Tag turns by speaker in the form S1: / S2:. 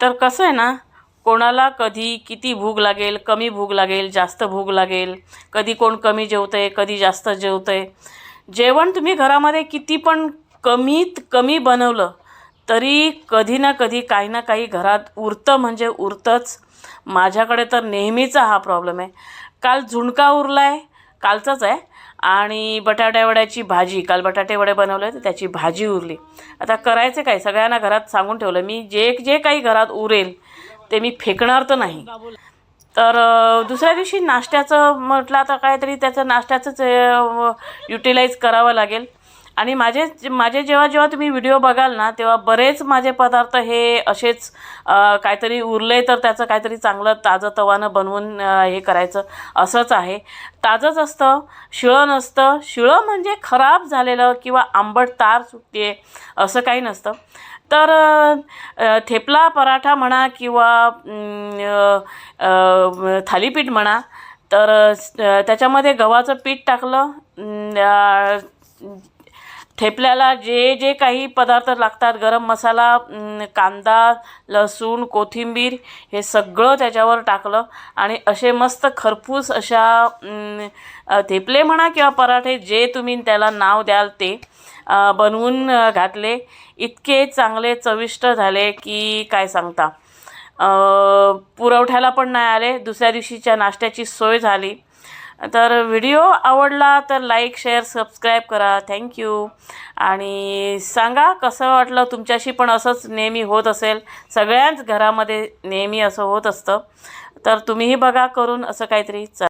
S1: तर कसं आहे ना कोणाला कधी किती भूक लागेल कमी भूक लागेल जास्त भूक लागेल कधी कोण कमी जेवतं आहे कधी जास्त जेवतं आहे जेवण तुम्ही घरामध्ये किती पण कमीत कमी बनवलं तरी कधी ना कधी काही ना काही घरात उरतं म्हणजे उरतंच. माझ्याकडे तर नेहमीचा हा प्रॉब्लेम आहे. काल झुणका उरला आहे कालचाच आहे. आणि बटाट्यावड्याची भाजी काल बटाटे वडे बनवले तर त्याची भाजी उरली. आता करायचं काय? सगळ्यांना घरात सांगून ठेवलं मी जे जे काही घरात उरेल ते मी फेकणार तर नाही. तर दुसऱ्या दिवशी नाश्त्याचं म्हटलं आता काहीतरी त्याचं नाश्त्याचंच युटिलाइज करावं लागेल. आणि माझे माझे जेव्हा जेव्हा तुम्ही व्हिडिओ बघाल ना तेव्हा बरेच माझे पदार्थ हे असेच काहीतरी उरले तर त्याचं काहीतरी चांगलं ताजं तवानं बनवून हे करायचं. असंच आहे. ताजंच असतं शिळं नसतं. शिळं म्हणजे खराब झालेलं किंवा आंबट तार सुटते असं काही नसतं. तर थेपला पराठा म्हणा किंवा थालीपीठ म्हणा तर त्याच्यामध्ये गव्हाचं पीठ टाकलं ठेपल्याला थेपल्याला जे जे काही पदार्थ लागतात गरम मसाला कांदा लसूण कोथिंबीर हे सगळं त्याच्यावर टाकलं आणि असे मस्त खरपूस अशा थेपले म्हणा किंवा पराठे जे तुम्ही त्याला नाव द्याल ते बनवून घातले. इतके चांगले चविष्ट झाले की काय सांगता. पुरवठ्याला पण नाही आले. दुसऱ्या दिवशीच्या नाश्त्याची सोय झाली. तर व्हिडिओ आवडला तर लाईक शेअर सबस्क्राईब करा. थँक्यू आणि सांगा कसं वाटलं तुमच्याशी पण असंच नेहमी होत असेल. सगळ्याच घरामध्ये नेहमी असं होत असतं. तर तुम्हीही बघा करून असं काहीतरी चा